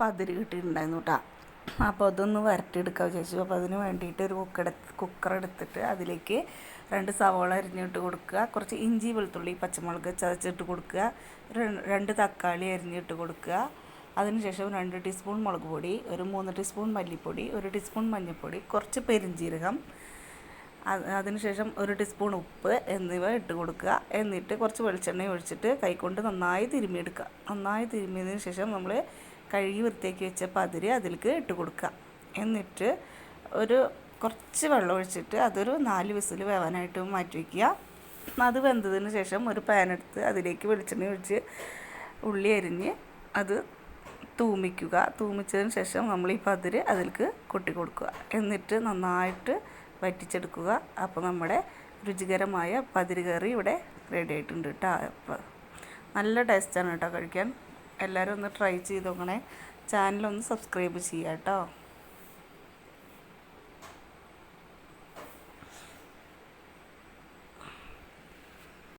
പതിര് കിട്ടിയിട്ടുണ്ടായിരുന്നു കേട്ടോ അപ്പോൾ അതൊന്ന് വരട്ടിയെടുക്കാൻ വിചാരിച്ചു. അപ്പോൾ അതിന് വേണ്ടിയിട്ട് ഒരു കുക്കർ കുക്കർ എടുത്തിട്ട് അതിലേക്ക് രണ്ട് സവോള അരിഞ്ഞിട്ട് കൊടുക്കുക. കുറച്ച് ഇഞ്ചി വെളുത്തുള്ളി പച്ചമുളക് ചതച്ചിട്ട് കൊടുക്കുക. രണ്ട് തക്കാളി അരിഞ്ഞിട്ട് കൊടുക്കുക. അതിനുശേഷം രണ്ട് ടീസ്പൂൺ മുളക് പൊടി ഒരു മൂന്ന് ടീസ്പൂൺ മല്ലിപ്പൊടി ഒരു ടീസ്പൂൺ മഞ്ഞൾപ്പൊടി കുറച്ച് പെരിഞ്ജീരകം അത് അതിനുശേഷം ഒരു ടീസ്പൂൺ ഉപ്പ് എന്നിവ ഇട്ട് കൊടുക്കുക. എന്നിട്ട് കുറച്ച് വെളിച്ചെണ്ണ ഒഴിച്ചിട്ട് കൈകൊണ്ട് നന്നായി തിരുമ്മിയെടുക്കുക. നന്നായി തിരുമ്മിയതിന് ശേഷം നമ്മൾ കഴുകി വൃത്തിയാക്കി വെച്ച പതിര് അതിലേക്ക് ഇട്ട് കൊടുക്കുക. എന്നിട്ട് ഒരു കുറച്ച് വെള്ളം ഒഴിച്ചിട്ട് അതൊരു നാല് വിസിൽ വേവാനായിട്ട് മാറ്റി വയ്ക്കുക അത് വെന്തതിന് ശേഷം ഒരു പാൻ എടുത്ത് അതിലേക്ക് വെളിച്ചെണ്ണ ഒഴിച്ച് ഉള്ളി അരിഞ്ഞ് അത് തൂമിക്കുക. തൂമിച്ചതിന് ശേഷം നമ്മൾ ഈ പതിര് അതിലേക്ക് കൊട്ടി കൊടുക്കുക. എന്നിട്ട് നന്നായിട്ട് വറ്റിച്ചെടുക്കുക. അപ്പോൾ നമ്മുടെ രുചികരമായ പതിര് കറി ഇവിടെ റെഡി ആയിട്ടുണ്ട് കേട്ടോ നല്ല ടേസ്റ്റാണ് കേട്ടോ കഴിക്കാൻ. എല്ലാവരും ഒന്ന് ട്രൈ ചെയ്ത് നോക്കണേ ചാനലൊന്ന് സബ്സ്ക്രൈബ് ചെയ്യാം കേട്ടോ